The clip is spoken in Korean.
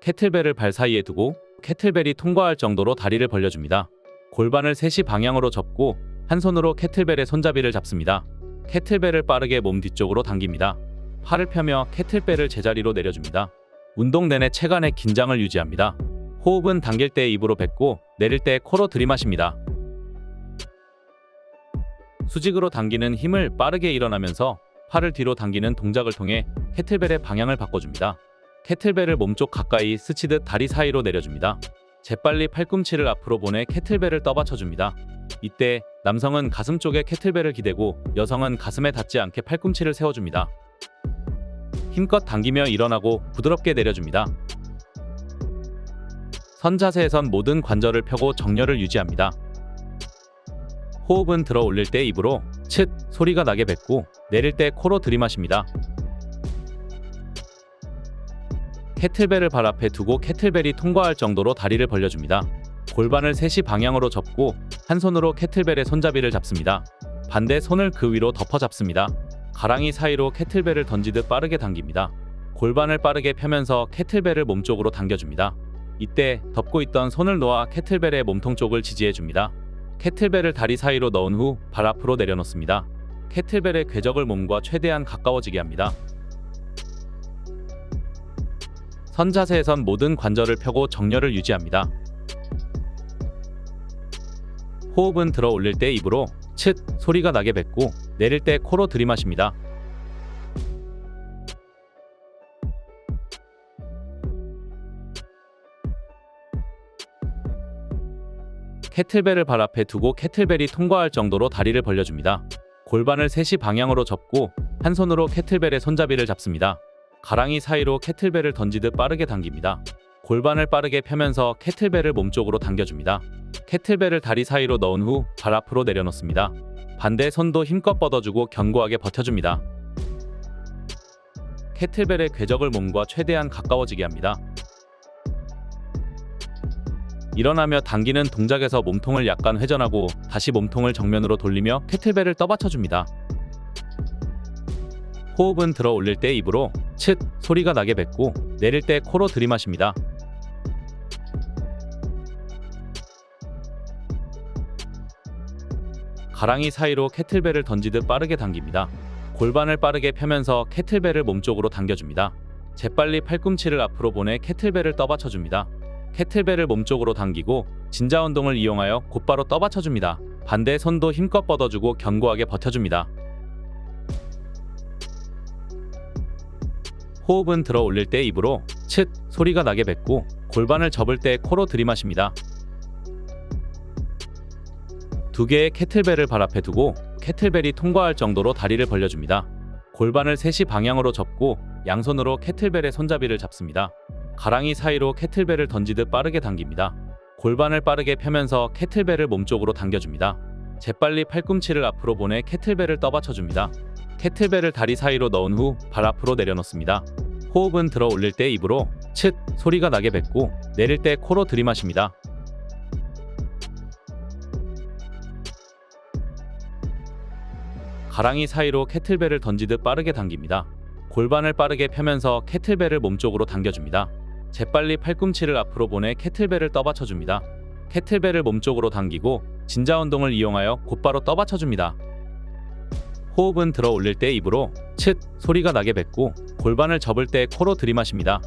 캐틀벨을 발 사이에 두고 캐틀벨이 통과할 정도로 다리를 벌려줍니다. 골반을 3시 방향으로 접고 한 손으로 캐틀벨의 손잡이를 잡습니다. 캐틀벨을 빠르게 몸 뒤쪽으로 당깁니다. 팔을 펴며 캐틀벨을 제자리로 내려줍니다. 운동 내내 체간의 긴장을 유지합니다. 호흡은 당길 때 입으로 뱉고 내릴 때 코로 들이마십니다. 수직으로 당기는 힘을 빠르게 일어나면서 팔을 뒤로 당기는 동작을 통해 캐틀벨의 방향을 바꿔줍니다. 캐틀벨을 몸쪽 가까이 스치듯 다리 사이로 내려줍니다. 재빨리 팔꿈치를 앞으로 보내 캐틀벨을 떠받쳐줍니다. 이때 남성은 가슴 쪽에 캐틀벨을 기대고 여성은 가슴에 닿지 않게 팔꿈치를 세워줍니다. 힘껏 당기며 일어나고 부드럽게 내려줍니다. 선 자세에선 모든 관절을 펴고 정렬을 유지합니다. 호흡은 들어 올릴 때 입으로 츳 소리가 나게 뱉고 내릴 때 코로 들이마십니다. 캐틀벨을 발 앞에 두고 캐틀벨이 통과할 정도로 다리를 벌려줍니다. 골반을 3시 방향으로 접고 한 손으로 캐틀벨의 손잡이를 잡습니다. 반대 손을 그 위로 덮어 잡습니다. 가랑이 사이로 캐틀벨을 던지듯 빠르게 당깁니다. 골반을 빠르게 펴면서 캐틀벨을 몸쪽으로 당겨줍니다. 이때 덮고 있던 손을 놓아 캐틀벨의 몸통 쪽을 지지해 줍니다. 캐틀벨을 다리 사이로 넣은 후 발 앞으로 내려놓습니다. 캐틀벨의 궤적을 몸과 최대한 가까워지게 합니다. 선 자세에선 모든 관절을 펴고 정렬을 유지합니다. 호흡은 들어 올릴 때 입으로 츳 소리가 나게 뱉고 내릴 때 코로 들이마십니다. 캐틀벨을 발 앞에 두고 캐틀벨이 통과할 정도로 다리를 벌려줍니다. 골반을 3시 방향으로 접고 한 손으로 캐틀벨의 손잡이를 잡습니다. 가랑이 사이로 캐틀벨을 던지듯 빠르게 당깁니다. 골반을 빠르게 펴면서 캐틀벨을 몸쪽으로 당겨줍니다. 캐틀벨을 다리 사이로 넣은 후 발 앞으로 내려놓습니다. 반대 손도 힘껏 뻗어주고 견고하게 버텨줍니다. 캐틀벨의 궤적을 몸과 최대한 가까워지게 합니다. 일어나며 당기는 동작에서 몸통을 약간 회전하고 다시 몸통을 정면으로 돌리며 캐틀벨을 떠받쳐줍니다. 호흡은 들어 올릴 때 입으로 츳 소리가 나게 뱉고 내릴 때 코로 들이마십니다. 가랑이 사이로 캐틀벨을 던지듯 빠르게 당깁니다. 골반을 빠르게 펴면서 캐틀벨을 몸쪽으로 당겨줍니다. 재빨리 팔꿈치를 앞으로 보내 캐틀벨을 떠받쳐줍니다. 캐틀벨을 몸쪽으로 당기고 진자 운동을 이용하여 곧바로 떠받쳐줍니다. 반대 손도 힘껏 뻗어주고 견고하게 버텨줍니다. 호흡은 들어 올릴 때 입으로 츳 소리가 나게 뱉고 골반을 접을 때 코로 들이마십니다. 두 개의 캐틀벨을 발 앞에 두고 캐틀벨이 통과할 정도로 다리를 벌려줍니다. 골반을 3시 방향으로 접고 양손으로 캐틀벨의 손잡이를 잡습니다. 가랑이 사이로 캐틀벨을 던지듯 빠르게 당깁니다. 골반을 빠르게 펴면서 캐틀벨을 몸쪽으로 당겨줍니다. 재빨리 팔꿈치를 앞으로 보내 캐틀벨을 떠받쳐줍니다. 캐틀벨을 다리 사이로 넣은 후 발 앞으로 내려놓습니다. 호흡은 들어 올릴 때 입으로 츳 소리가 나게 뱉고 내릴 때 코로 들이마십니다. 가랑이 사이로 캐틀벨을 던지듯 빠르게 당깁니다. 골반을 빠르게 펴면서 캐틀벨을 몸쪽으로 당겨줍니다. 재빨리 팔꿈치를 앞으로 보내 캐틀벨을 떠받쳐줍니다. 캐틀벨을 몸쪽으로 당기고 진자 운동을 이용하여 곧바로 떠받쳐줍니다. 호흡은 들어 올릴 때 입으로 츳 소리가 나게 뱉고 골반을 접을 때 코로 들이마십니다.